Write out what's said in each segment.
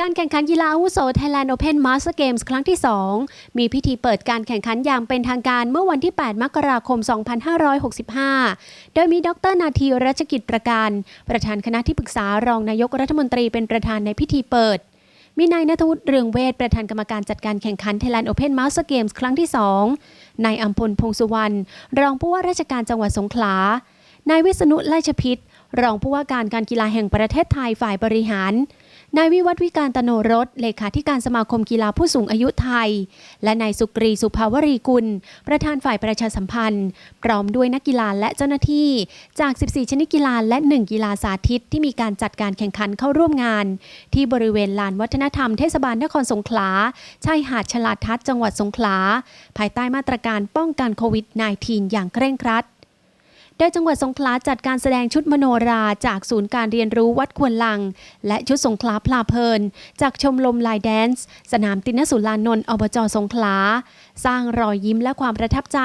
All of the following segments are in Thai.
การแข่งขันกีฬาอาวุโส Thailand Open Master Games ครั้งที่ 2 มีพิธีเปิดการแข่งขันอย่างเป็นทางการเมื่อวันที่ 8 มกราคม 2565 โดยมีดรนาทีรัชกิจประการ ประธานคณะที่ปรึกษารองนายกรัฐมนตรีเป็นประธานในพิธีเปิด มีนายนทวุฒิเรืองเวทประธานกรรมการจัดการแข่งขัน Thailand Open Master Games ครั้งที่ 2 นายอัมพลพงสุวรรณรองผู้ว่าราชการจังหวัดสงขลา นายวิษณุไลชพิษรองผู้ว่าการการกีฬาแห่งประเทศไทยฝ่ายบริหาร นายวิวัฒน์วิการตโนรสเลขาธิการสมาคมกีฬาผู้สูงอายุไทย และนายสุกรีสุภาวรีกุล ประธานฝ่ายประชาสัมพันธ์ พร้อมด้วยนักกีฬาและเจ้าหน้าที่ จาก 14 ชนิดกีฬาและ 1 กีฬาสาธิตที่มีการจัดการแข่งขันเข้าร่วมงาน ที่บริเวณลานวัฒนธรรมเทศบาลนครสงขลาชายหาดฉลาดทัศน์จังหวัดสงขลา ภายใต้มาตรการป้องกันโควิด -19 อย่างเคร่งครัด โดยจังหวัดสงขลาจัดการแสดงชุดมโนราจากศูนย์การเรียนรู้วัดควนลัง และชุดสงขลาพลาเพลิน จากชมรมลายแดนซ์ สนามตินสุลานนท์อบจสงขลา สร้างรอยยิ้มและความประทับใจ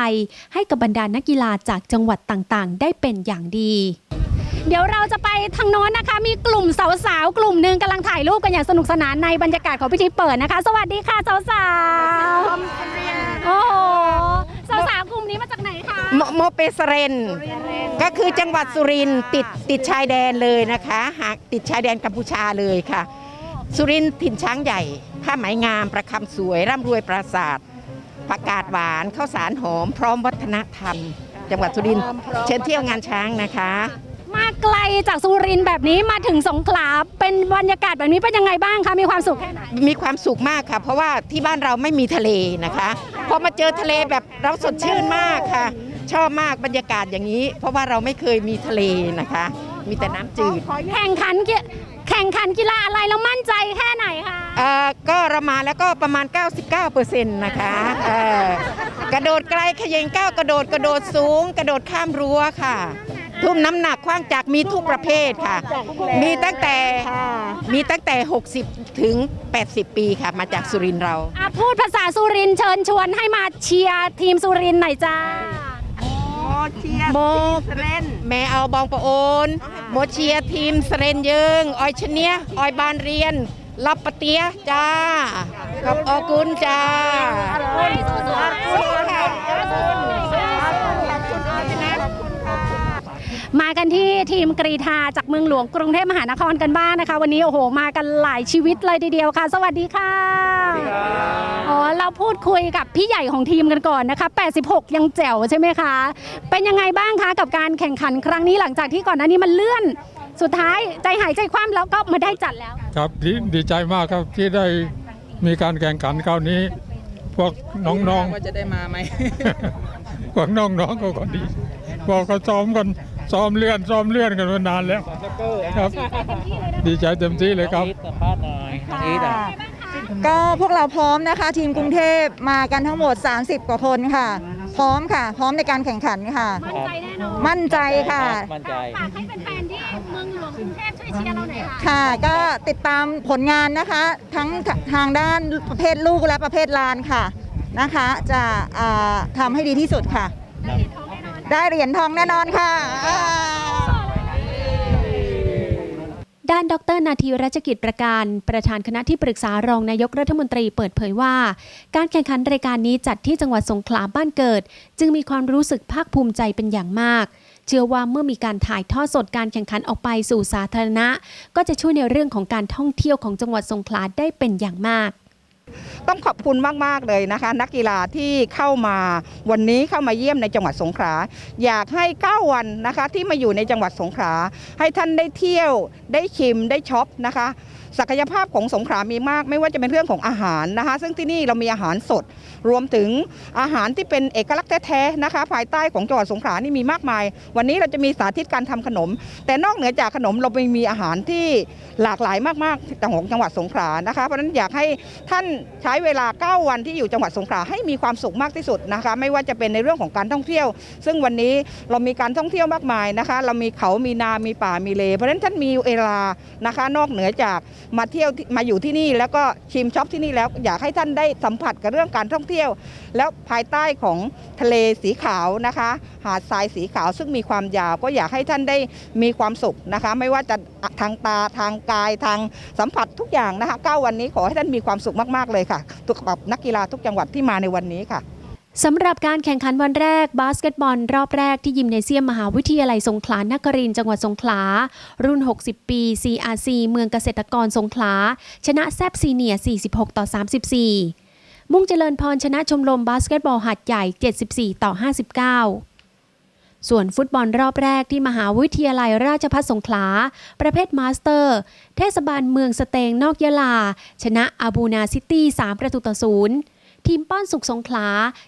ให้กับบรรดานักกีฬาจากจังหวัดต่างๆ ได้เป็นอย่างดี เดี๋ยวเราจะไปทางโน้นนะคะ มีกลุ่มสาวๆกลุ่มหนึ่งกำลังถ่ายรูปกันอย่างสนุกสนานในบรรยากาศของพิธีเปิดนะคะ สวัสดีค่ะสาวๆโอ้โห สาวๆกลุ่มนี้มาจากไหนคะโมโมเปสเรน ก็คือจังหวัดสุรินทร์ติดติดชายแดนเลยนะคะหากติดชายแดนกัมพูชาเลยค่ะ สุรินทร์ถิ่นช้างใหญ่ ผ้าไหมงามประคำสวยร่ำรวยปราสาทผักกาดหวานข้าวสารหอม พร้อมวัฒนธรรม จังหวัดสุรินทร์เชิญเที่ยวงานช้างนะคะ มาไกลจากสุรินทร์แบบนี้มาถึงสงขลาเป็นบรรยากาศแบบนี้เป็นยังไงบ้างคะมีความสุขแค่ไหนมีความสุขมากค่ะ เพราะว่าที่บ้านเราไม่มีทะเลนะคะพอมาเจอทะเลแบบเราสดชื่นมากค่ะ ชอบมากบรรยากาศอย่างนี้ เพราะว่าเราไม่เคยมีทะเลนะคะ มีแต่น้ำจืดแข่งขันกีแข่งขันกีฬาอะไรแล้วมั่นใจแค่ไหนคะเอ่อก็เรามาแล้วก็ประมาณ 99%นะคะเอ่อกระโดดไกลเขย่งก้าวกระโดดกระโดดสูง กระโดดข้ามรั้วค่ะ ทุ่มน้ำหนักคว้างจักรมีทุกประเภทค่ะ มีตั้งแต่มีตั้งแต่ 60 ถึง 80 ปีค่ะ มาจากสุรินทร์เรา อะพูดภาษาสุรินทร์เชิญชวนให้มาเชียร์ทีมสุรินทร์หน่อยจ้าโมแม่เอาบองประโอนโมเชียร์ทีมสเรนเยิง ออยชเนียออยบานเรียนรับปะเตียจ้าขอบอกุลจ้า มากันที่ทีมกรีธาจากเมืองหลวงกรุงเทพมหานครกันบ้างนะคะ วันนี้โอ้โห มากันหลายชีวิตเลยทีเดียวค่ะ สวัสดีค่ะอ๋อเราพูดคุยกับพี่ใหญ่ของทีมกันก่อนนะคะ 86 ยังแจ๋วใช่ไหมคะ เป็นยังไงบ้างคะกับการแข่งขันครั้งนี้หลังจากที่ก่อนหน้านี้มันเลื่อน สุดท้ายใจหายใจคว่ำแล้วก็มาได้จัดแล้ว ครับดีดีใจมากครับที่ได้มีการแข่งขันคราวนี้พวกน้องว่าจะได้มาไหมๆพวกน้องๆก็ก็ดีพวกเขาซ้อมกัน ซ้อมเลื่อนซ้อมเลื่อนกันมานานแล้วครับ ดีใจเต็มที่เลยครับ สัมภาษณ์หน่อยทางอีทอะก็พวกเราพร้อมนะคะ ทีมกรุงเทพมากันทั้งหมด 30 กว่าคนค่ะ พร้อมค่ะ พร้อมในการแข่งขันค่ะ มั่นใจแน่นอนมั่นใจค่ะ มั่นใจ ฝากให้แฟนๆที่เมืองหลวงกรุงเทพช่วยเชียร์เราหน่อยค่ะ ค่ะก็ติดตามผลงานนะคะ ทั้งทางด้านประเภทลูกและประเภทลานค่ะนะคะ จะอ่าทำให้ดีที่สุดค่ะ ได้เหรียญทอง ได้เหรียญทองแน่นอนค่ะด้านดร นาทีรัชกิจประการ ประธานคณะที่ปรึกษารองนายกรัฐมนตรีเปิดเผยว่า การแข่งขันรายการนี้จัดที่จังหวัดสงขลาบ้านเกิด จึงมีความรู้สึกภาคภูมิใจเป็นอย่างมาก เชื่อว่าเมื่อมีการถ่ายทอดสดการแข่งขันออกไปสู่สาธารณะ ก็จะช่วยในเรื่องของการท่องเที่ยวของจังหวัดสงขลาได้เป็นอย่างมาก ต้องขอบคุณมาก ๆ เลยนะคะ นักกีฬาที่เข้ามาวันนี้เข้ามาเยี่ยมในจังหวัดสงขลาอยากให้ 9 วันนะคะที่มาอยู่ในจังหวัดสงขลาให้ท่านได้เที่ยวได้ชิมได้ช็อปนะคะ ศักยภาพของสงขลามีมาก ไม่ว่าจะเป็นเรื่องของอาหารนะคะ ซึ่งที่นี่เรามีอาหารสด รวมถึงอาหารที่เป็นเอกลักษณ์แท้ๆนะคะ ภายใต้ของจังหวัดสงขลานี่มีมากมาย วันนี้เราจะมีสาธิตการทำขนม แต่นอกเหนือจากขนมเราไปมีอาหารที่หลากหลายมากๆของจังหวัดสงขลานะคะ เพราะฉะนั้นอยากให้ท่านใช้เวลา 9 วันที่อยู่จังหวัดสงขลาให้มีความสุขมากที่สุดนะคะ ไม่ว่าจะเป็นในเรื่องของการท่องเที่ยว ซึ่งวันนี้เรามีการท่องเที่ยวมากมายนะคะ เรามีเขามีนา มีป่า มีเล เพราะฉะนั้นท่านมีเวลานะคะ นอกเหนือจากมาเที่ยวมาอยู่ที่นี่แล้วก็ชิมช็อปที่นี่แล้วอยากให้ท่านได้สัมผัสกับเรื่องการท่องเที่ยว แล้วภายใต้ของทะเลสีขาวนะคะ หาดทรายสีขาวซึ่งมีความยาว ก็อยากให้ท่านได้มีความสุขนะคะ ไม่ว่าจะทางตาทางกายทางสัมผัสทุกอย่างนะคะเก้าวันนี้ขอให้ท่านมีความสุขมากๆเลยค่ะทุกกับนักกีฬาทุกจังหวัดที่มาในวันนี้ค่ะ สำหรับการแข่งขันวันแรกบาสเกตบอล รอบแรกที่ยิมเนเซียมมหาวิทยาลัยสงขลานครินจังหวัดสงขลา รุ่น 60 ปี CRC เมืองเกษตรกรสงขลา ชนะแซบซีเนีย 46 ต่อ 34 มุ่งเจริญพรชนะชมรมบาสเกตบอลหัดใหญ่ 74 ต่อ 59ส่วนฟุตบอลรอบแรกที่มหาวิทยาลัยราชภัฏสงขลา ประเภทมาสเตอร์ เทศบาลเมืองสเตงนอกยะลา ชนะอาบูนาซิตี้ 3 ประตูต่อศูนย์ ทีมป้อนสุขสงขลา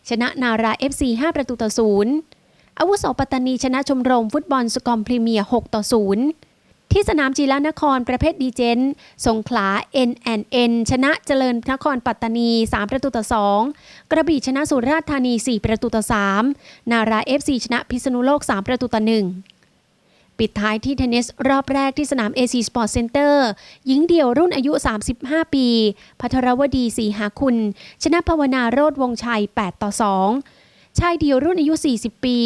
ชนะนารา FC 5 ประตูต่อศูนย์อาวุโสปัตตานีชนะชมรมฟุตบอลสกอมพรีเมียร์ 6 ต่อศูนย์ที่สนามจีรนครประเภทดีเจนสงขลา N&N ชนะเจริญนครปัตตานี 3 ประตูต่อ 2 กระบี่ชนะสุราษฎร์ธานี 4 ประตูต่อ 3 นารา FC ชนะพิษณุโลก 3 ประตูต่อ 1 ปิดท้ายที่เทนนิสรอบแรกที่สนาม AC Sport Center หญิงเดี่ยวรุ่นอายุ 35 ปีพัทรวดีสีหาคุณ ชนะภาวนาโรดวงชัย 8 ต่อ 2 ชายเดี่ยวรุ่นอายุ 40 ปี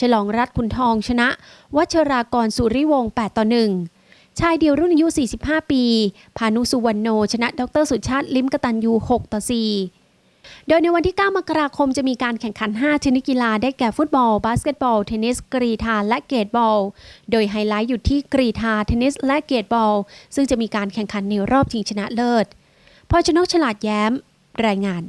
ฉลองรัฐคุณทองชนะ วัชรากรสุริวงศ์8ต่อ 1ชายเดี่ยวรุ่นอายุ 45 ปี พานุสุวรรณโน ชนะ ดร สุชาติ ลิมกตันยู 6 ต่อ 4 โดยในวันที่ 9 มกราคมจะมีการแข่งขัน 5 ชนิดกีฬาได้แก่ฟุตบอล บาสเกตบอล เทนนิส กรีธา และเกตบอล โดยไฮไลท์อยู่ที่กรีธา เทนนิส และเกตบอล ซึ่งจะมีการแข่งขันในรอบชิงชนะเลิศพอชนกฉลาดแย้ม รายงาน